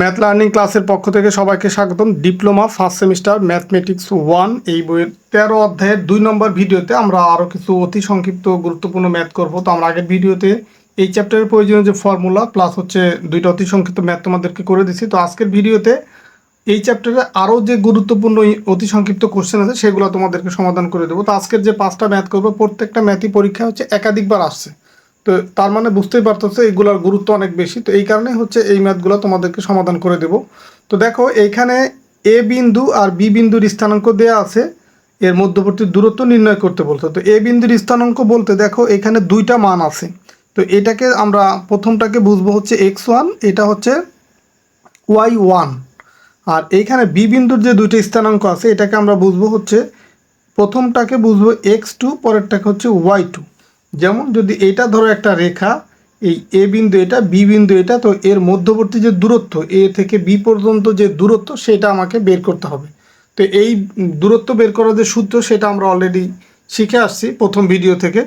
Math learning ক্লাসের পক্ষ থেকে সবাইকে স্বাগতম। Diploma first semester mathematics one এই বইয়ের তেরো অধ্যায়ের দুই নম্বর ভিডিওতে আমরা আরও কিছু অতি সংক্ষিপ্ত গুরুত্বপূর্ণ ম্যাথ করব। তো আমরা আগের ভিডিওতে এই চ্যাপ্টারের প্রয়োজনীয় যে ফর্মুলা প্লাস হচ্ছে দুইটা অতি সংক্ষিপ্ত ম্যাথ তোমাদেরকে করে দিচ্ছি তো আজকের ভিডিওতে এই চ্যাপ্টারে আরও যে গুরুত্বপূর্ণ অতি সংক্ষিপ্ত কোশ্চেন আছে, সেগুলো তোমাদেরকে সমাধান করে দেবো। তো আজকের যে পাঁচটা ম্যাথ করব, প্রত্যেকটা ম্যাথই পরীক্ষা হচ্ছে একাধিকবার আসছে। তো তার মানে বুঝতেই পারতেছে, এগুলোর গুরুত্ব অনেক বেশি। তো এই কারণে হচ্ছে এই ম্যাথগুলো তোমাদেরকে সমাধান করে দেব। তো দেখো এইখানে এ বিন্দু আর বি বিন্দুর স্থানাঙ্ক দেয়া আছে। এর মধ্যবর্তী দূরত্ব নির্ণয় করতে বলতে তো এ বিন্দুর স্থানাঙ্ক বলতে দেখো, এখানে দুইটা মান আছে। তো এটাকে আমরা প্রথমটাকে বুঝব হচ্ছে এক্স ওয়ান, এটা হচ্ছে ওয়াই ওয়ান। আর এইখানে বি বিন্দুর যে দুইটা স্থানাঙ্ক আছে, এটাকে আমরা বুঝব হচ্ছে, প্রথমটাকে বুঝব এক্স টু, পরেরটাকে হচ্ছে ওয়াই টু। যেমন যদি এটা ধরো একটা রেখা, এই এ বিন্দু এটা, বি বিন্দু এটা, তো এর মধ্যবর্তী যে দূরত্ব, এ থেকে বি পর্যন্ত যে দূরত্ব, সেটা আমাকে বের করতে হবে। তো এই দূরত্ব বের করার যে সূত্র, সেটা আমরা অলরেডি শিখে আসছি প্রথম ভিডিও থেকে।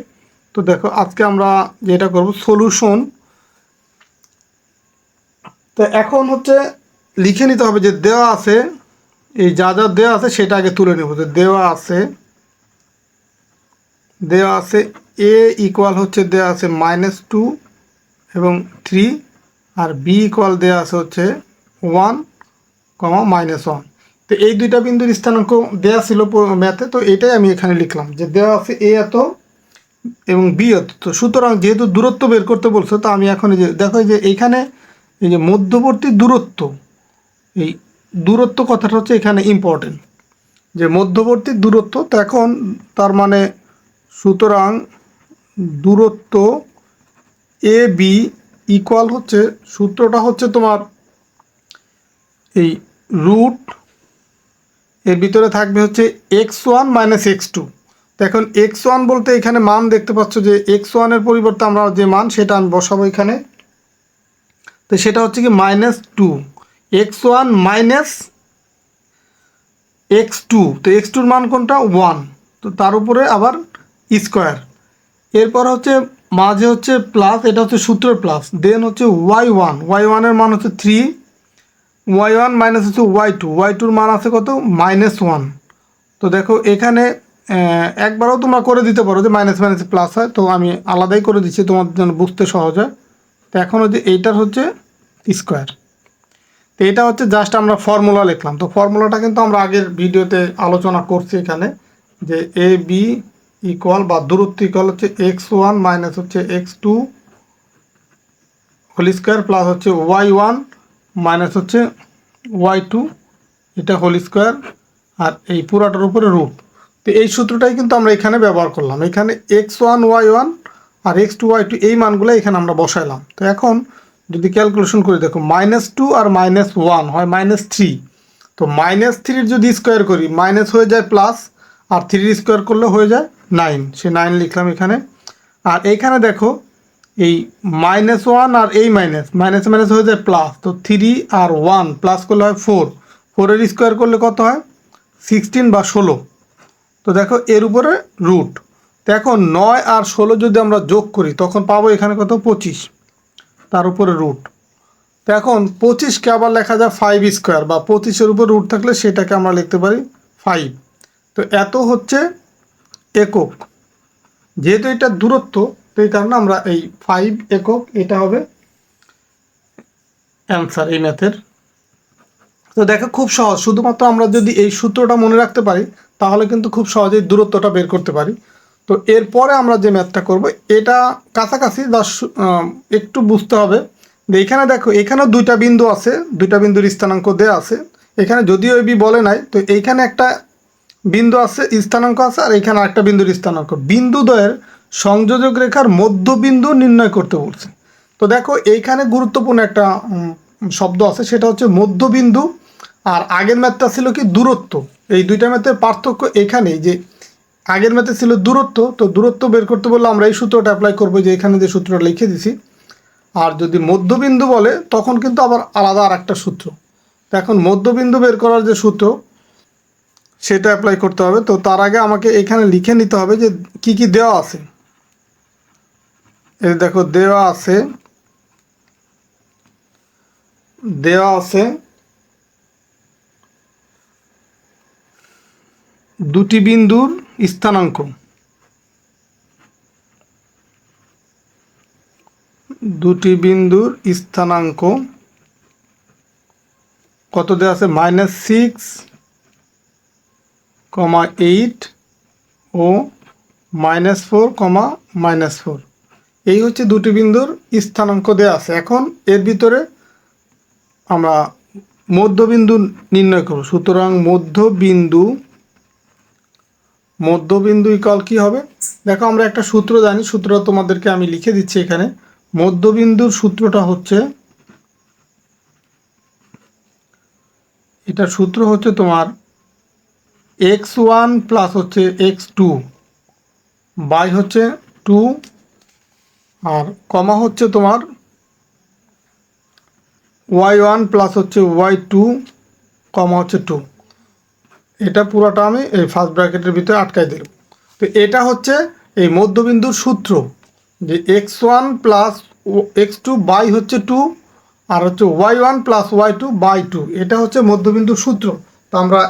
তো দেখো, আজকে আমরা যেটা করব সলিউশন তো এখন হচ্ছে লিখে নিতে হবে যে দেওয়া আছে, এই যা যা দেওয়া আছে, সেটা আগে তুলে নেব। যে দেওয়া আছে দেওয়া আছে এ ইকুয়াল হচ্ছে দেওয়া আছে মাইনাস টু এবং থ্রি আর বি ইকুয়াল দেওয়া আছে হচ্ছে ওয়ান কমা মাইনাস ওয়ান তো এই দুইটা বিন্দুর স্থানাঙ্ক দেওয়া ছিল ম্যাথে তো এটাই আমি এখানে লিখলাম যে দেওয়া আছে এ এত এবং বি এত। তো সুতরাং যেহেতু দূরত্ব বের করতে বলছো, তো আমি এখন যে, দেখো যে এইখানে এই যে মধ্যবর্তী দূরত্ব, এই দূরত্ব কথাটা হচ্ছে এখানে ইম্পর্টেন্ট যে মধ্যবর্তী দূরত্ব, তো এখন তার মানে সুতরাং দূরত্ব এ বি ইকুয়াল হচ্ছে, সূত্রটা হচ্ছে তোমার এই রুট এর ভিতরে থাকবে হচ্ছে X one minus X two তো এখন এক্স ওয়ান বলতে এখানে মান দেখতে পাচ্ছ যে এক্স ওয়ানের পরিবর্তে আমরা যে মান সেটা আমি বসাবো এখানে। তো সেটা হচ্ছে কি minus two X one minus X two তো এক্স টুর মান কোনটা? ওয়ান তো তার উপরে আবার স্কোয়ার। এরপর হচ্ছে মাঝে হচ্ছে প্লাস, এটা হচ্ছে সূত্রের প্লাস। দেন হচ্ছে ওয়াই ওয়ান ওয়াই ওয়ানের মান হচ্ছে থ্রি ওয়াই ওয়ান মাইনাস হচ্ছে ওয়াই টু ওয়াই টুর মান আছে কত? মাইনাস ওয়ান তো দেখো, এখানে একবারও তোমরা করে দিতে পারো যে মাইনাস মাইনাস প্লাস হয়। তো আমি আলাদাই করে দিচ্ছি তোমার জন্য বুঝতে সহজ হয়। তো এখন হচ্ছে এইটার হচ্ছে স্কোয়ার। তো এটা হচ্ছে জাস্ট আমরা ফর্মুলা লিখলাম। তো ফর্মুলাটা কিন্তু আমরা আগের ভিডিওতে আলোচনা করছি এখানে, যে এ বি ইকুয়াল বা দূরত্ব ইকুয়াল হচ্ছে এক্স ওয়ান মাইনাস হচ্ছে X two whole square plus হচ্ছে ওয়াই ওয়ান মাইনাস হচ্ছে ওয়াই টু এটা হোল স্কোয়ার আর এই পুরাটার উপরে রুট তো এই সূত্রটাই কিন্তু আমরা এখানে ব্যবহার করলাম। এখানে এক্স ওয়ান ওয়াই ওয়ান আর এক্স টু ওয়াই টু এই মানগুলো এখানে আমরা বসাইলাম। তো এখন যদি ক্যালকুলেশন করি, দেখো মাইনাস টু আর মাইনাস ওয়ান হয় মাইনাস থ্রি তো মাইনাস থ্রির যদি স্কোয়ার করি মাইনাস হয়ে যায় প্লাস আর থ্রির স্কোয়ার করলে হয়ে যায় নাইন সে নাইন লিখলাম এখানে। আর এইখানে দেখো, এই মাইনাস ওয়ান আর এই মাইনাস মাইনাস মাইনাস হয়ে যায় প্লাস তো থ্রি আর ওয়ান প্লাস করলে হয় ফোর ফোরের স্কোয়ার করলে কত হয়? সিক্সটিন বা ষোলো। তো দেখো, এর উপরে রুট তো এখন নয় আর ষোলো যদি আমরা যোগ করি, তখন পাবো এখানে কত? পঁচিশ। তার উপরে রুট তো এখন পঁচিশকে আবার লেখা যায় ফাইভ স্কোয়ার বা পঁচিশের উপর রুট থাকলে সেটাকে আমরা লিখতে পারি ফাইভ তো এত হচ্ছে একক। যেহেতু এটা দূরত্ব, তো এই কারণে আমরা এই ফাইভ একক, এটা হবে অ্যান্সার এই ম্যাথের তো দেখো, খুব সহজ। শুধুমাত্র আমরা যদি এই সূত্রটা মনে রাখতে পারি, তাহলে কিন্তু খুব সহজেই দূরত্বটা বের করতে পারি। তো এরপরে আমরা যে ম্যাথটা করব, এটা কাছাকাছি দশ একটু বুঝতে হবে। যে এখানে দেখো, এখানেও দুইটা বিন্দু আছে, দুইটা বিন্দুর স্থানাঙ্ক দেওয়া আছে। এখানে যদিও এবি বলে নাই, তো এইখানে একটা বিন্দু আছে, স্থানাঙ্ক আছে, আর এখানে আরেকটা বিন্দুর স্থানাঙ্ক। বিন্দুদ্বয়ের সংযোজক রেখার মধ্যবিন্দু নির্ণয় করতে বলছে। তো দেখো, এইখানে গুরুত্বপূর্ণ একটা শব্দ আছে, সেটা হচ্ছে মধ্যবিন্দু, আর আগের ম্যাথটা ছিল কি দূরত্ব। এই দুইটা ম্যাথের পার্থক্য এখানেই যে আগের ম্যাথে ছিল দূরত্ব, তো দূরত্ব বের করতে বললে আমরা এই সূত্রটা অ্যাপ্লাই করব যে এখানে যে সূত্রটা লিখে দিছি। আর যদি মধ্যবিন্দু বলে, তখন কিন্তু আবার আলাদা আর একটা সূত্র এখন মধ্যবিন্দু বের করার যে সূত্র সেটা অ্যাপ্লাই করতে হবে। তো তার আগে আমাকে এখানে লিখে নিতে হবে যে কি কি দেওয়া আছে। এই দেখো, দেওয়া আছে দেওয়া আছে দুটি বিন্দুর স্থানাঙ্ক। দুটি বিন্দুর স্থানাঙ্ক কত দেওয়া আছে? মাইনাস সিক্স কমা এইট ও minus four comma minus four এই হচ্ছে দুটি বিন্দুর স্থানাঙ্ক দেওয়া আছে। এখন এর ভিতরে আমরা মধ্যবিন্দু নির্ণয় করব। সুতরাং মধ্যবিন্দু মধ্যবিন্দু ইকাল কি হবে? দেখো আমরা একটা সূত্র জানি সূত্র তোমাদেরকে আমি লিখে দিচ্ছি এখানে। মধ্যবিন্দুর সূত্রটা হচ্ছে, এটা সূত্র হচ্ছে তোমার এক্স ওয়ান প্লাস হচ্ছে এক্স টু বাই হচ্ছে টু আর কমা হচ্ছে তোমার ওয়াই ওয়ান প্লাস হচ্ছে ওয়াই টু কমা হচ্ছে টু এটা পুরোটা আমি এই ফার্স্ট ব্র্যাকেটের ভিতরে আটকাই দিলাম। তো এটা হচ্ছে এই মধ্যবিন্দুর সূত্র, যে X one plus X two by হচ্ছে টু আর হচ্ছে Y one plus Y two by two এটা হচ্ছে মধ্যবিন্দুর সূত্র। তো আমরা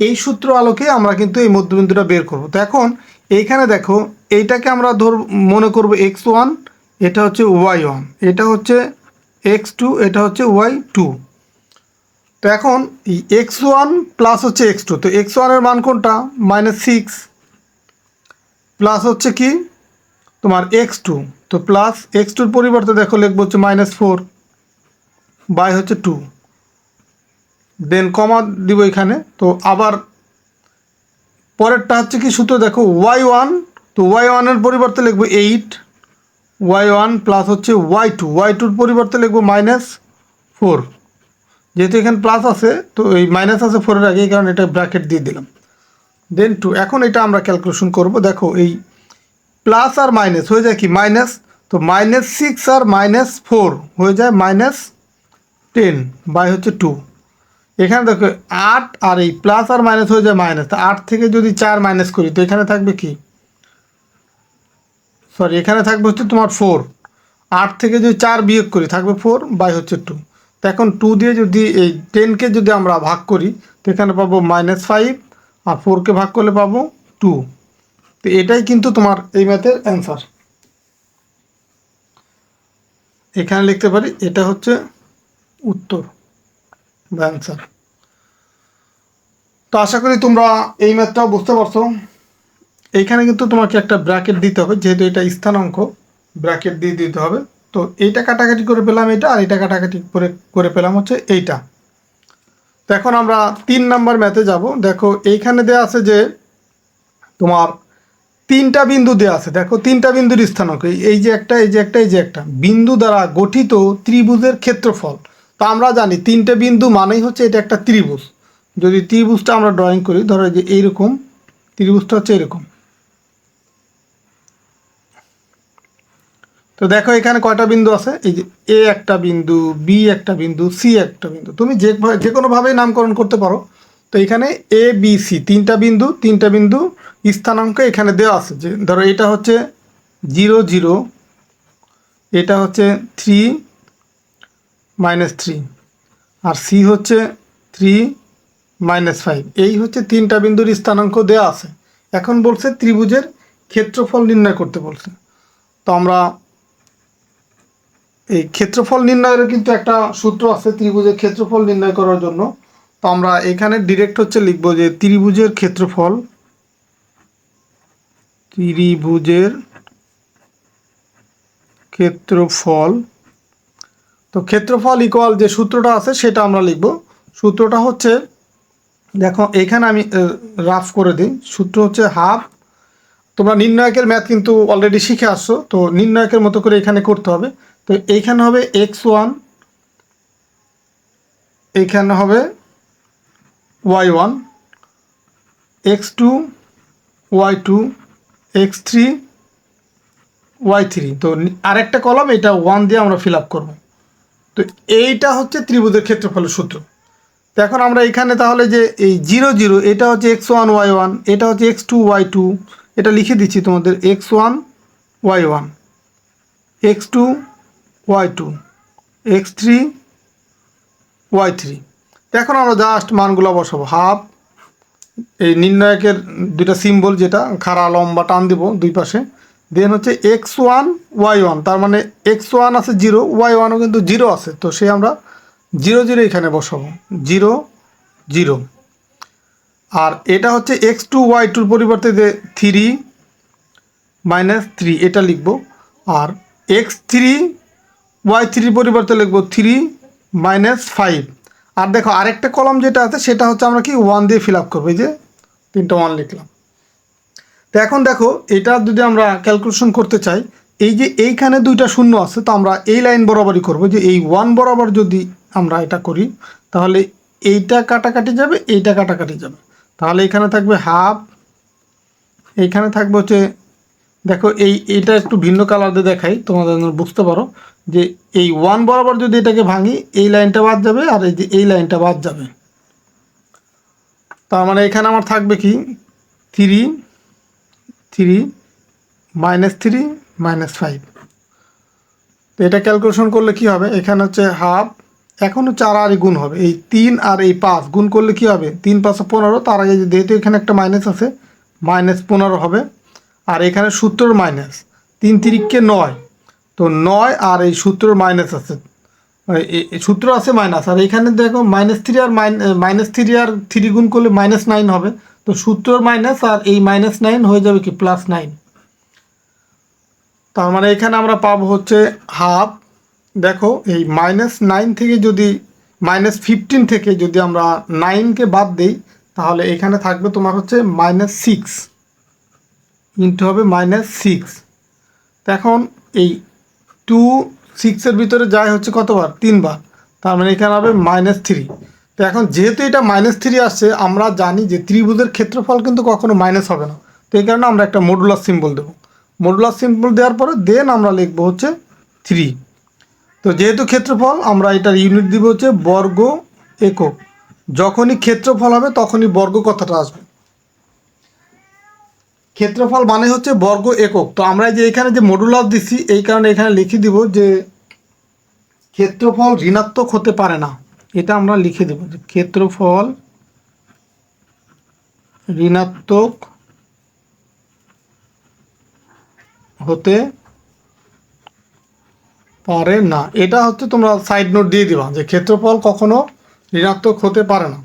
এই সূত্র আলোকে আমরা কিন্তু এই মধ্যবিন্দুটা বের করব। তো এখন এইখানে দেখো, এইটাকে আমরা ধর, মনে করব এক্স ওয়ান এটা হচ্ছে ওয়াই ওয়ান এটা হচ্ছে এক্স টু এটা হচ্ছে ওয়াই টু তো এখন এক্স ওয়ান প্লাস হচ্ছে এক্স টু তো এক্স ওয়ানের মান কোনটা? মাইনাস সিক্স প্লাস হচ্ছে কি? তোমার এক্স টু তো প্লাস এক্স টুর পরিবর্তে দেখো লিখব হচ্ছে মাইনাস ফোর বাই হচ্ছে টু দেন কমা দিব এখানে। তো আবার পরেরটা হচ্ছে কি সূত্র দেখো ওয়াই ওয়ান তো ওয়াই ওয়ানের পরিবর্তে লিখব এইট ওয়াই ওয়ান প্লাস হচ্ছে ওয়াই টু ওয়াই টুর পরিবর্তে লিখব মাইনাস ফোর যেহেতু এখানে প্লাস আছে, তো এই মাইনাস আছে ফোরের আগে, এই কারণে এটা ব্র্যাকেট দিয়ে দিলাম। দেন টু এখন এটা আমরা ক্যালকুলেশন করব। দেখো, এই প্লাস আর মাইনাস হয়ে যায় কি মাইনাস তো মাইনাস সিক্স আর মাইনাস ফোর হয়ে যায় মাইনাস টেন বাই হচ্ছে টু এখানে দেখো আট আর এই প্লাস আর মাইনাস হয়ে যায় মাইনাস তো আট থেকে যদি চার মাইনাস করি, তো এখানে থাকবে কি? সরি এখানে থাকবে হচ্ছে তোমার ফোর আট থেকে যদি চার বিয়োগ করি, থাকবে ফোর বাই হচ্ছে টু তো এখন টু দিয়ে যদি এই টেনকে যদি আমরা ভাগ করি, তো এখানে পাবো মাইনাস ফাইভ আর ফোরকে ভাগ করলে পাবো টু তো এটাই কিন্তু তোমার এই ম্যাথের অ্যান্সার এখানে লিখতে পারি, এটা হচ্ছে উত্তর। অ্যান্সার তো আশা করি তোমরা এই ম্যাথটাও বুঝতে পারছ। এইখানে কিন্তু তোমাকে একটা ব্র্যাকেট দিতে হবে, যেহেতু এটা স্থানাঙ্ক, ব্র্যাকেট দিয়ে দিতে হবে। তো এইটা কাটাকাটি করে পেলাম এটা, আর এটা কাটাকাটি করে করে পেলাম হচ্ছে এইটা। তো এখন আমরা তিন নাম্বার ম্যাথে যাব। দেখো, এইখানে দেওয়া আছে যে তোমার তিনটা বিন্দু দেওয়া আছে। দেখো, তিনটা বিন্দুর স্থানাঙ্ক, এই যে একটা, এই যে একটা, এই যে একটা। বিন্দু দ্বারা গঠিত ত্রিভুজের ক্ষেত্রফল। তা আমরা জানি তিনটে বিন্দু মানেই হচ্ছে এটা একটা ত্রিভুজ। যদি ত্রিভুজটা আমরা ড্রয়িং করি, ধরো যে এইরকম, ত্রিভুজটা হচ্ছে এরকম। তো দেখো এখানে কয়টা বিন্দু আছে? এই যে এ একটা বিন্দু বি একটা বিন্দু সি একটা বিন্দু। তুমি যে যে কোনোভাবেই নামকরণ করতে পারো। তো এখানে এ বি সি তিনটা বিন্দু তিনটা বিন্দু স্থানাঙ্ক এখানে দেওয়া আছে। যে ধরো এটা হচ্ছে জিরো জিরো, এটা হচ্ছে থ্রি মাইনাস থ্রি আর সি হচ্ছে থ্রি মাইনাস ফাইভ এই হচ্ছে তিনটা বিন্দুর স্থানাঙ্ক দেওয়া আছে। এখন বলছে ত্রিভুজের ক্ষেত্রফল নির্ণয় করতে বলছে। তো আমরা এই ক্ষেত্রফল নির্ণয়ের কিন্তু একটা সূত্র আছে ত্রিভুজের ক্ষেত্রফল নির্ণয় করার জন্য। তো আমরা এখানে ডিরেক্ট হচ্ছে লিখব যে ত্রিভুজের ক্ষেত্রফল ত্রিভুজের ক্ষেত্রফল তো ক্ষেত্রফল ইকুয়াল যে সূত্রটা আছে, সেটা আমরা লিখব। সূত্রটা হচ্ছে, দেখো, এখানে আমি রাফ করে দিই। সূত্র হচ্ছে হাফ তোমরা নির্ণায়কের ম্যাথ কিন্তু অলরেডি শিখে আসছো, তো নির্ণায়কের মতো করে এখানে করতে হবে। তো এইখানে হবে এক্স ওয়ান এইখানে হবে Y one X two Y two X three Y three তো আরেকটা কলম এটা ওয়ান দিয়ে আমরা ফিল আপ করব। তো এইটা হচ্ছে ত্রিভুজের ক্ষেত্রফলের সূত্র। তো এখন আমরা এখানে তাহলে যে এই জিরো জিরো, এটা হচ্ছে এক্স ওয়ান, ওয়াই ওয়ান, এটা হচ্ছে এক্স টু, ওয়াই টু, এটা লিখে দিচ্ছি তোমাদের X one, Y one, X two, Y two, X three, Y three. এখন আমরা জাস্ট মানগুলো বসাবো। হাফ এই নির্ণায়কের দুইটা সিম্বল যেটা, খাড়া, লম্বা, টান দেবো দুই পাশে। দেন হচ্ছে এক্স ওয়ান ওয়াই ওয়ান তার মানে এক্স ওয়ান আছে জিরো ওয়াই ওয়ানও কিন্তু জিরো আছে। তো সে আমরা জিরো জিরো এখানে বসাবো। জিরো জিরো আর এটা হচ্ছে এক্স টু ওয়াই টুর পরিবর্তে যে থ্রি মাইনাস থ্রি এটা লিখব। আর এক্স থ্রি ওয়াই থ্রির পরিবর্তে লিখব থ্রি মাইনাস ফাইভ আর দেখো আরেকটা কলম যেটা আছে, সেটা হচ্ছে আমরা কি ওয়ান দিয়ে ফিল আপ করব, এই যে তিনটা ওয়ান লিখলাম। তো এখন দেখো, এটা যদি আমরা ক্যালকুলেশন করতে চাই, এই যে এইখানে দুইটা শূন্য আছে, তো আমরা এই লাইন বরাবরই করব। যে এই ওয়ান বরাবর যদি আমরা এটা করি, তাহলে এইটা কাটাকাটি যাবে, এইটা কাটাকাটি যাবে। তাহলে এখানে থাকবে হাফ এইখানে থাকবে হচ্ছে, দেখো এই, এটা একটু ভিন্ন কালার দিয়ে দেখাই, তোমাদের বুঝতে পারো। যে এই ওয়ান বরাবর যদি এটাকে ভাঙি, এই লাইনটা বাদ যাবে, আর এই যে এই লাইনটা বাদ যাবে। তার মানে এখানে আমার থাকবে কি? Three three minus three minus five তো এটা ক্যালকুলেশন করলে কি হবে? এখানে হচ্ছে হাফ এখন হচ্ছে আর গুণ হবে। এই তিন আর এই পাঁচ গুণ করলে কি হবে? তিন পাঁচশো পনেরো, তার আগে যেহেতু এখানে একটা মাইনাস আছে মাইনাস পনেরো হবে। আর এখানে সূত্রর মাইনাস তিন তিরিককে নয়। তো নয় আর এই সূত্রর মাইনাস আছে। মানে সূত্র আছে মাইনাস আর এখানে দেখো মাইনাস থ্রি আর মাইনাস থ্রি আর থ্রি গুণ করলে মাইনাস নাইন হবে। তো সূত্রর মাইনাস আর এই মাইনাস নাইন হয়ে যাবে কি প্লাস নাইন তার মানে এখানে আমরা পাবো হচ্ছে হাফ দেখো এই মাইনাস নাইন থেকে যদি মাইনাস ফিফটিন থেকে যদি আমরা নাইনকে বাদ দিই, তাহলে এখানে থাকবে তোমার হচ্ছে মাইনাস সিক্স ইন্টু হবে মাইনাস সিক্স এখন এই টু সিক্সের ভিতরে যায় হচ্ছে কতবার? তিনবার। তার মানে এখানে হবে মাইনাস থ্রি তো এখন যেহেতু এটা মাইনাস থ্রি আসছে, আমরা জানি যে ত্রিভুজের ক্ষেত্রফল কিন্তু কখনো মাইনাস হবে না। তো এই কারণে আমরা একটা মডুলার সিম্বল দেবো। মডুলার সিম্বল দেওয়ার পরে দেন আমরা লিখব হচ্ছে থ্রি তো যেহেতু ক্ষেত্রফল, আমরা এটার ইউনিট দিব হচ্ছে বর্গ একক। যখনই ক্ষেত্রফল হবে, তখনই বর্গ কথাটা আসবে। ক্ষেত্রফল মানে হচ্ছে বর্গ একক। তো আমরা যে এখানে যে মডুলার দিছি, এই কারণে এখানে লিখে দিব যে ক্ষেত্রফল ঋণাত্মক হতে পারে না। এটা আমরা লিখে দেব যে ক্ষেত্রফল ঋণাত্মক হতে পারে না। এটা হচ্ছে তোমরা সাইড নোট দিয়ে দিবা যে ক্ষেত্রফল কখনো ঋণাত্মক হতে পারে না।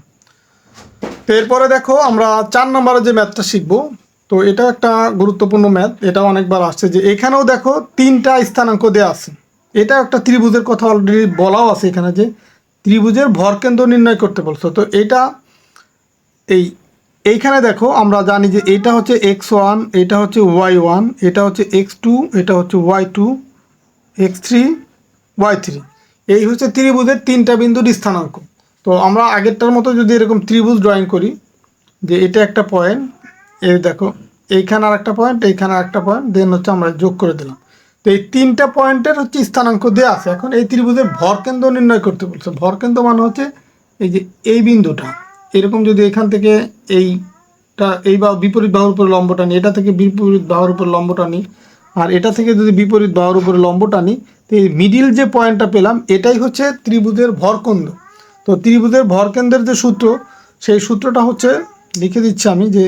এরপরে দেখো আমরা চার নম্বরে যে ম্যাথটা শিখব, তো এটা একটা গুরুত্বপূর্ণ ম্যাথ এটা অনেকবার আসছে যে এখানেও দেখো তিনটা স্থানাঙ্ক দেওয়া আছে। এটা একটা ত্রিভুজের কথা অলরেডি বলাও আছে এখানে যে ত্রিভুজের ভরকেন্দ্র নির্ণয় করতে বলছো। তো এটা এই, এইখানে দেখো, আমরা জানি যে এটা হচ্ছে এক্স ওয়ান, এটা হচ্ছে ওয়াই ওয়ান, এটা হচ্ছে এক্স টু, এটা হচ্ছে Y two, X three, Y three. এই হচ্ছে ত্রিভুজের তিনটা বিন্দুর স্থানাঙ্ক। তো আমরা আগেরটার মতো যদি এরকম ত্রিভুজ ড্রয়িং করি, যে এটা একটা পয়েন্ট এই দেখো, এইখানে আর একটা পয়েন্ট এইখানে আর একটা পয়েন্ট দেন হচ্ছে আমরা যোগ করে দিলাম। তো এই তিনটা পয়েন্টের হচ্ছে স্থানাঙ্ক দেওয়া আছে। এখন এই ত্রিভুজের ভরকেন্দ্র নির্ণয় করতে বলছে। ভরকেন্দ্র মানে হচ্ছে এই যে এই বিন্দুটা। এরকম যদি এখান থেকে এইটা, এই বা বিপরীত বাহুর উপরে লম্বটা নিই, এটা থেকে বিপরীত বাহুর উপরে লম্বটা নিই, আর এটা থেকে যদি বিপরীত বাহুর উপরে লম্বটা নিই, তো এই মিডিল যে পয়েন্টটা পেলাম, এটাই হচ্ছে ত্রিভুজের ভরকেন্দ্র তো ত্রিভুজের ভরকেন্দ্রের যে সূত্র, সেই সূত্রটা হচ্ছে লিখে দিচ্ছি আমি যে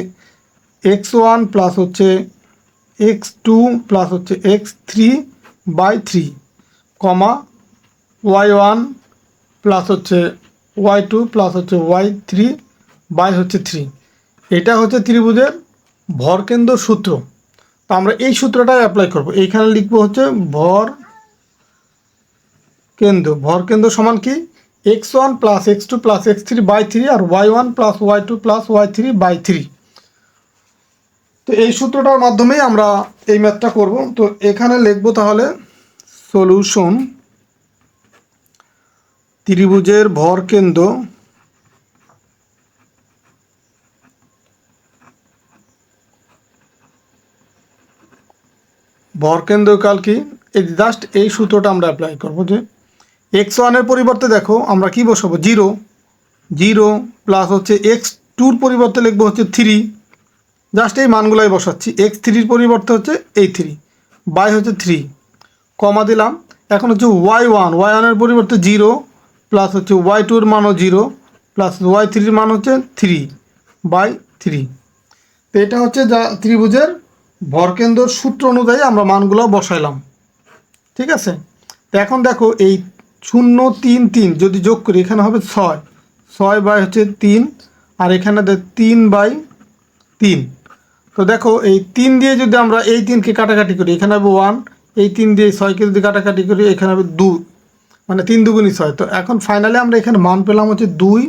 এক্স ওয়ান প্লাস হচ্ছে এক্স টু প্লাস হচ্ছে X three by three comma Y one plus হচ্ছে ওয়াই টু প্লাস হচ্ছে ওয়াই থ্রি বাই হচ্ছে থ্রি এটা হচ্ছে ত্রিভুজের ভরকেন্দ্র সূত্র। তো আমরা এই সূত্রটাই অ্যাপ্লাই করব। এইখানে লিখব হচ্ছে ভর কেন্দ্র। ভর কেন্দ্র সমান কি? X one plus X two plus X three by three R Y one plus Y two plus Y three by three তো এই সূত্রটার মাধ্যমেই আমরা এই ম্যাথটা করব। তো এখানে লিখব তাহলে সলিউশন ত্রিভুজের ভর কেন্দ্র ভর কেন্দ্র কাল কি? জাস্ট এই সূত্রটা আমরা অ্যাপ্লাই করব যে এক্স ওয়ানের পরিবর্তে দেখো আমরা কি বসাবো? জিরো জিরো প্লাস হচ্ছে এক্স টুর পরিবর্তে লিখব হচ্ছে থ্রি জাস্ট এই মানগুলাই বসাচ্ছি। এক্স থ্রির পরিবর্তে হচ্ছে এই থ্রি বাই হচ্ছে থ্রি কমা দিলাম। এখন হচ্ছে ওয়াই ওয়ান ওয়াই ওয়ানের পরিবর্তে জিরো প্লাস হচ্ছে ওয়াই টুর মানও জিরো প্লাস ওয়াই থ্রির মান হচ্ছে থ্রি বাই থ্রি তো এটা হচ্ছে যা ত্রিভুজের ভরকেন্দ্রর সূত্র অনুযায়ী আমরা মানগুলো বসাইলাম। ঠিক আছে? তো এখন দেখো এই শূন্য তিন তিন যদি যোগ করি, এখানে হবে ছয়। ছয় বাই হচ্ছে তিন, আর এখানে তিন বাই তিন। তো দেখো, এই তিন দিয়ে যদি আমরা এই তিনকে কাটাকাটি করি, এখানে হবে ওয়ান এই তিন দিয়ে ছয়কে যদি কাটাকাটি করি, এখানে হবে দু মানে তিন দুগুণই ছয়। তো এখন ফাইনালি আমরা এখানে মান পেলাম হচ্ছে দুই,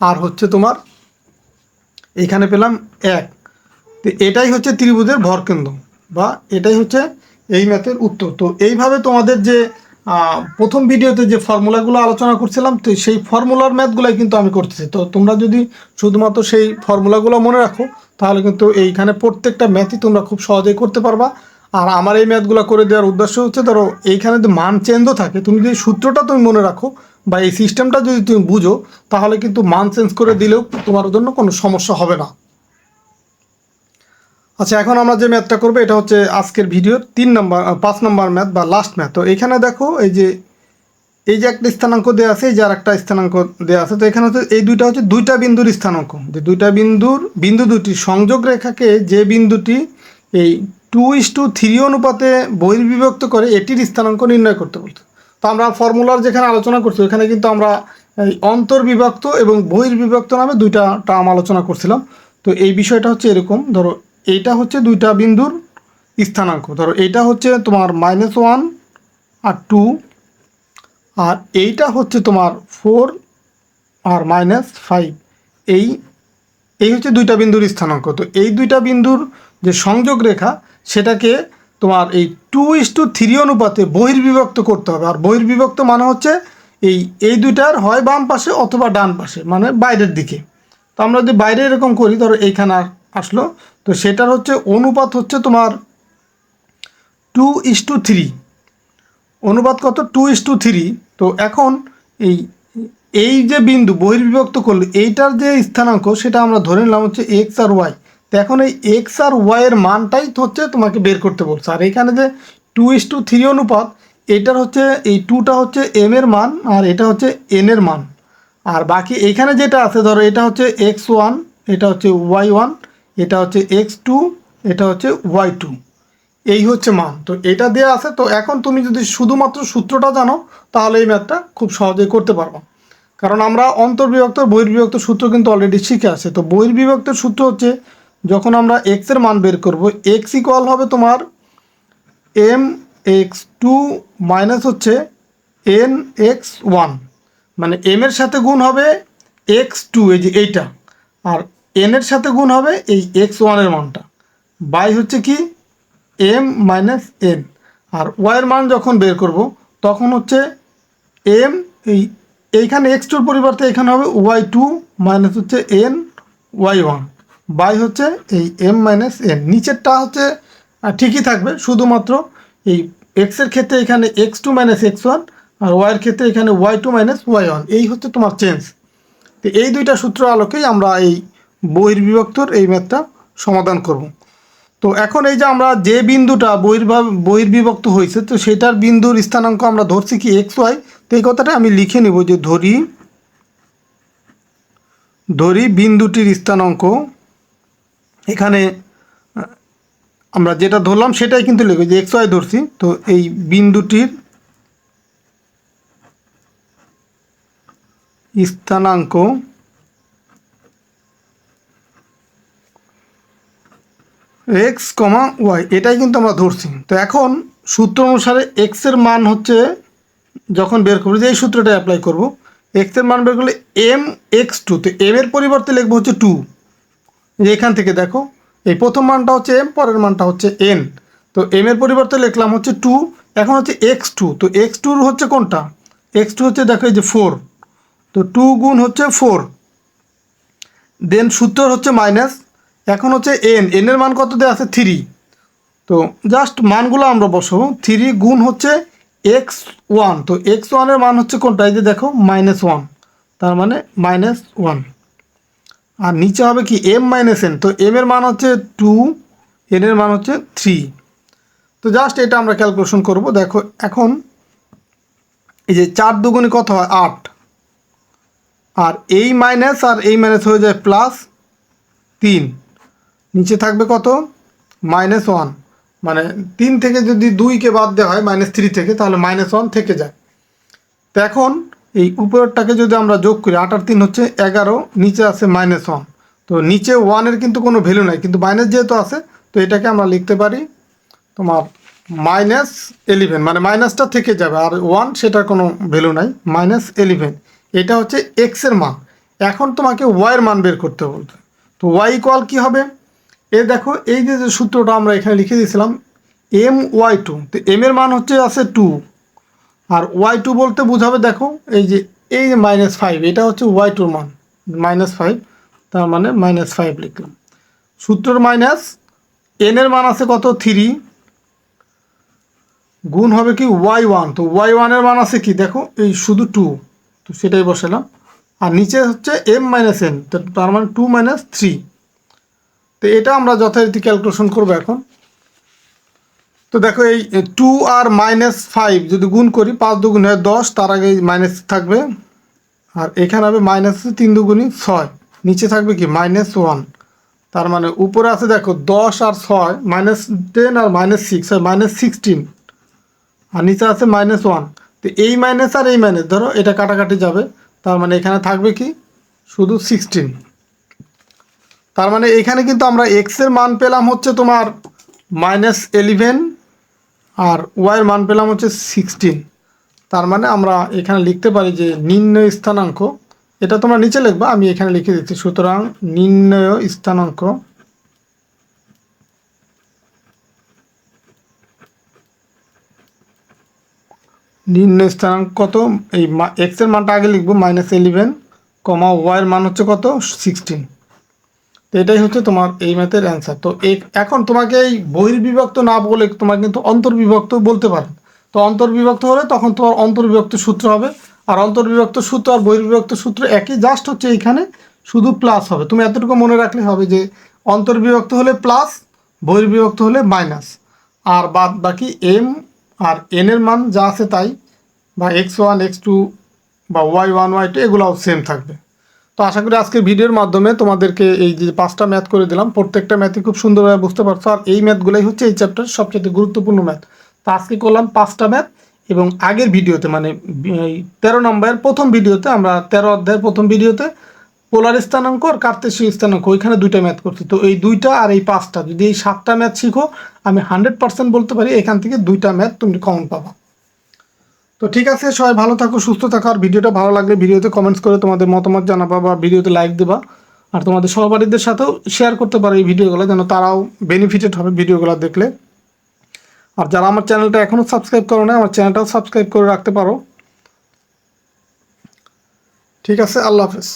আর হচ্ছে তোমার এখানে পেলাম এক। তো এটাই হচ্ছে ত্রিভুজের ভরকেন্দ্র, বা এটাই হচ্ছে এই ম্যাথের উত্তর। তো এইভাবে তোমাদের যে প্রথম ভিডিওতে যে ফর্মুলাগুলো আলোচনা করছিলাম, তো সেই ফর্মুলার ম্যাথগুলোই কিন্তু আমি করতেছি। তো তোমরা যদি শুধুমাত্র সেই ফর্মুলাগুলো মনে রাখো, তাহলে কিন্তু এইখানে প্রত্যেকটা ম্যাথই তোমরা খুব সহজেই করতে পারবা। আর আমার এই ম্যাথগুলো করে দেওয়ার উদ্দেশ্য হচ্ছে, ধরো, এইখানে যদি মান চেঞ্জও থাকে, তুমি যদি সূত্রটা তুমি মনে রাখো বা এই সিস্টেমটা যদি তুমি বুঝো, তাহলে কিন্তু মান চেঞ্জ করে দিলেও তোমার জন্য কোনো সমস্যা হবে না। আচ্ছা এখন আমরা যে ম্যাথটা করব, এটা হচ্ছে আজকের ভিডিওর তিন নম্বর পাঁচ নম্বর ম্যাথ বা লাস্ট ম্যাথ তো এখানে দেখো, এই যে এই যে একটা স্থানাঙ্ক দেওয়া আছে, এই যে আর একটা স্থানাঙ্ক দেওয়া আছে, তো এখানে হচ্ছে, এই দুইটা হচ্ছে দুইটা বিন্দুর স্থানাঙ্ক। যে দুইটা বিন্দুর, বিন্দু দুটি সংযোগ রেখাকে যে বিন্দুটি এই টু ইস টু থ্রি অনুপাতে বহির্বিভক্ত করে, এটির স্থানাঙ্ক নির্ণয় করতে বলতো তো আমরা ফর্মুলার যেখানে আলোচনা করছি, ওখানে কিন্তু আমরা এই অন্তর্বিভক্ত এবং বহির্বিভক্ত নামে দুইটা টার্ম আলোচনা করছিলাম। তো এই বিষয়টা হচ্ছে এরকম, ধরো এইটা হচ্ছে দুইটা বিন্দুর স্থানাঙ্ক। ধরো এইটা হচ্ছে তোমার মাইনাস ওয়ান আর টু আর এইটা হচ্ছে তোমার ফোর আর মাইনাস ফাইভ এই এই হচ্ছে দুইটা বিন্দুর স্থানাঙ্ক। তো এই দুইটা বিন্দুর যে সংযোগ রেখা, সেটাকে তোমার এই টু ইস টু থ্রি অনুপাতে বহির্বিভক্ত করতে হবে। আর বহির্বিভক্ত মানে হচ্ছে এই এই দুইটার হয় বাম পাশে অথবা ডান পাশে মানে বাইরের দিকে। তো আমরা যদি বাইরে এরকম করি, ধরো এইখানে আস- আসলো তো সেটার হচ্ছে অনুপাত হচ্ছে তোমার টু ইস টু থ্রি অনুপাত কত? টু ইস টু থ্রি তো এখন এই এই যে বিন্দু বহির্বিভক্ত করলে, এইটার যে স্থানাঙ্ক, সেটা আমরা ধরে নিলাম হচ্ছে এক্স আর ওয়াই তো এখন এই এক্স আর ওয়াইয়ের মানটাই হচ্ছে তোমাকে বের করতে বলছে। আর এখানে যে টু ইস টু থ্রি অনুপাত, এটার হচ্ছে এই টুটা হচ্ছে এম এর মান, আর এটা হচ্ছে এন এর মান। আর বাকি এইখানে যেটা আছে, ধরো এটা হচ্ছে এক্স ওয়ান এটা হচ্ছে ওয়াই ওয়ান এটা হচ্ছে এক্স টু এটা হচ্ছে ওয়াই টু এই হচ্ছে মান। তো এটা দেওয়া আছে, তো এখন তুমি যদি শুধুমাত্র সূত্রটা জানো, তাহলে এই ম্যাথটা খুব সহজেই করতে পারব। কারণ আমরা অন্তর্বিভক্ত, বহির্বিভক্ত সূত্র কিন্তু অলরেডি শিখে আছে। তো বহির্বিভক্তের সূত্র হচ্ছে, যখন আমরা এক্সের মান বের করব এক্স ইকুয়াল হবে তোমার এম এক্স টু মাইনাস হচ্ছে এন এক্স ওয়ান মানে এম এর সাথে গুণ হবে এক্স টু এই যে এইটা। আর এন এর সাথে গুণ হবে এই এক্স ওয়ানের মানটা। বাই হচ্ছে কি? এম মাইনাস এন আর ওয়াইয়ের মান যখন বের করব, তখন হচ্ছে এম এই, এইখানে এক্স টুর পরিবর্তে এখানে হবে ওয়াই টু মাইনাস হচ্ছে এন ওয়াই ওয়ান বাই হচ্ছে এই এম মাইনাস এন নিচেরটা হচ্ছে ঠিকই থাকবে, শুধুমাত্র এই এক্সের ক্ষেত্রে এখানে X two minus X one আর ওয়াইয়ের ক্ষেত্রে এখানে Y two minus Y one এই হচ্ছে তোমার চেঞ্জ তো এই দুইটা সূত্র আলোকেই আমরা এই বহির্বিভক্তর এই ম্যাথটা সমাধান করব। তো এখন এই যে আমরা যে বিন্দুটা বহির্ভাব বহির্বিভক্ত হয়েছে, তো সেটার বিন্দুর স্থানাঙ্ক আমরা ধরছি কি এক্স ওয়াই তো এই কথাটা আমি লিখে নেব যে ধরি ধরি বিন্দুটির স্থানাঙ্ক, এখানে, আমরা যেটা ধরলাম সেটাই কিন্তু লিখব যে এক্স ওয়াই ধরছি, তো এই বিন্দুটির স্থানাঙ্ক এক্স কমা ওয়াই এটাই কিন্তু আমরা ধরছি। তো এখন সূত্র অনুসারে এক্সের মান হচ্ছে যখন বের করব যে এই সূত্রটা অ্যাপ্লাই করব এক্সের মান বের করলে এম এক্স টু তো এম এর পরিবর্তে লিখব হচ্ছে টু এখান থেকে দেখো, এই প্রথম মানটা হচ্ছে এম পরের মানটা হচ্ছে এন তো এম এর পরিবর্তে লিখলাম হচ্ছে টু এখন হচ্ছে এক্স টু তো এক্স টুর হচ্ছে কোনটা? এক্স টু হচ্ছে দেখো এই যে ফোর তো টু গুণ হচ্ছে ফোর দেন সূত্র হচ্ছে মাইনাস এখন হচ্ছে এন এন এর মান কত দেওয়া আছে? থ্রি তো জাস্ট মানগুলো আমরা বসবো। থ্রি গুণ হচ্ছে এক্স ওয়ান তো এক্স ওয়ানের মান হচ্ছে কোনটা? এই যে দেখো মাইনাস ওয়ান তার মানে মাইনাস ওয়ান আর নিচে হবে কি? এম মাইনাস এন তো এম এর মান হচ্ছে টু এন এর মান হচ্ছে থ্রি তো জাস্ট এটা আমরা ক্যালকুলেশন করব। দেখো, এখন এই যে চার দুগুণে কত হয়? আট। আর এই মাইনাস আর এই মাইনাস হয়ে যায় প্লাস তিন। নিচে থাকবে কত? Minus one. মানে তিন থেকে যদি দুইকে বাদ দেওয়া হয়, মাইনাস থ্রি থেকে, তাহলে মাইনাস ওয়ান থেকে যায়। তো এখন এই উপরেরটাকে যদি আমরা যোগ করি, আট আর তিন হচ্ছে এগারো, নিচে আছে মাইনাস ওয়ান। তো নিচে ওয়ানের কিন্তু কোনো ভ্যালু নাই, কিন্তু মাইনাস যেহেতু আছে, তো এটাকে আমরা লিখতে পারি তোমার মাইনাস এলিভেন। মানে মাইনাসটা থেকে যাবে, আর ওয়ান সেটার কোনো ভ্যালু নাই, মাইনাস এলিভেন। এটা হচ্ছে এক্সের মান। এখন তোমাকে ওয়াইয়ের মান বের করতে বলতে তো ওয়াই ইকুয়াল কী হবে? এ দেখো, এই যে সূত্রটা আমরা এখানে লিখে দিয়েছিলাম এম ওয়াই টু তো এম এর মান হচ্ছে আছে টু আর ওয়াই টু বলতে বোঝাবে দেখো, এই যে এই যে মাইনাস ফাইভ এটা হচ্ছে ওয়াই টুর মান মাইনাস ফাইভ তার মানে মাইনাস ফাইভ লিখলাম। সূত্রর মাইনাস এন এর মান আছে কত? থ্রি গুণ হবে কি? ওয়াই ওয়ান তো ওয়াই ওয়ানের মান আছে কি? দেখো, এই শুধু টু তো সেটাই বসালাম। আর নিচে হচ্ছে এম মাইনাস এন তার মানে টু মাইনাস থ্রি তো এটা আমরা যথারীতি ক্যালকুলেশন করব এখন। তো দেখো এই টু আর মাইনাস ফাইভ যদি গুণ করি, পাঁচ দুগুণ হয় দশ, তার আগে মাইনাস থাকবে। আর এখানে হবে মাইনাস তিন দুগুণই ছয়। নিচে থাকবে কি? মাইনাস ওয়ান তার মানে উপরে আছে দেখো দশ আর ছয় মাইনাস টেন আর মাইনাস সিক্স হয় মাইনাস সিক্সটিন আর নিচে আছে মাইনাস ওয়ান তো এই মাইনাস আর এই মাইনাস ধরো এটা কাটাকাটি যাবে। তার মানে এখানে থাকবে কি? শুধু সিক্সটিন তার মানে এখানে কিন্তু আমরা এক্সের মান পেলাম হচ্ছে তোমার মাইনাস এলিভেন আর ওয়াইয়ের মান পেলাম হচ্ছে সিক্সটিন তার মানে আমরা এখানে লিখতে পারি যে নির্ণয় স্থানাঙ্ক, এটা তোমরা নিচে লিখবা, আমি এখানে লিখে দিচ্ছি। সুতরাং নির্ণয় স্থানাঙ্ক নির্ণয় স্থানাঙ্ক কত? এই এক্সের মানটা আগে লিখব মাইনাস ইলেভেন কমা ওয়াইয়ের মান হচ্ছে কত? সিক্সটিন এটাই হচ্ছে তোমার এই ম্যাথের অ্যান্সার তো এখন তোমাকে এই বহির্বিভক্ত না বলে তোমার কিন্তু অন্তর্বিভক্ত বলতে পারে। তো অন্তর্বিভক্ত হলে তখন তোমার অন্তর্বিভক্ত সূত্র হবে। আর অন্তর্বিভক্ত সূত্র আর বহির্বিভক্ত সূত্র একই জাস্ট হচ্ছে এইখানে শুধু প্লাস হবে। তুমি এতটুকু মনে রাখলে হবে যে অন্তর্বিভক্ত হলে প্লাস বহির্বিভক্ত হলে মাইনাস আর বাদ বাকি এম আর এন এর মান যা আছে তাই, বা এক্স ওয়ান এক্স টু বা ওয়াই ওয়ান ওয়াই টু এগুলোও সেম থাকবে। তো আশা করি আজকের ভিডিওর মাধ্যমে তোমাদেরকে এই যে পাঁচটা ম্যাথ করে দিলাম। প্রত্যেকটা ম্যাথই খুব সুন্দরভাবে বুঝতে পারছ। আর এই ম্যাথগুলোই হচ্ছে এই চ্যাপ্টার সবচেয়ে গুরুত্বপূর্ণ ম্যাথ। তো আজকে করলাম পাঁচটা ম্যাথ এবং আগের ভিডিওতে মানে তেরো নম্বরের প্রথম ভিডিওতে আমরা তেরো অধ্যায়ের প্রথম ভিডিওতে পোলার স্থানাঙ্ক আর কার্তেশীয় স্থানাঙ্ক, ওইখানে দুইটা ম্যাথ করছি। তো এই দুইটা আর এই পাঁচটা, যদি এই সাতটা ম্যাথ শিখো, আমি হান্ড্রেড পার্সেন্ট বলতে পারি এখান থেকে দুইটা ম্যাথ তুমি কমন পাবা। তো ঠিক আছে, সবাই ভালো থাকো, সুস্থ থাকো। আর ভিডিওটা ভালো লাগলে ভিডিওতে কমেন্টস করে তোমাদের মতামত জানাবা বা ভিডিওতে লাইক দেবা। আর তোমাদের সহপাঠীদের সাথেও শেয়ার করতে পারো এই ভিডিওগুলো, যেন তারাও বেনিফিটেড হবে ভিডিওগুলো দেখলে। আর যারা আমার চ্যানেলটা এখনও সাবস্ক্রাইব করো না আমার চ্যানেলটাও সাবস্ক্রাইব করে রাখতে পারো। ঠিক আছে, আল্লাহ হাফেজ।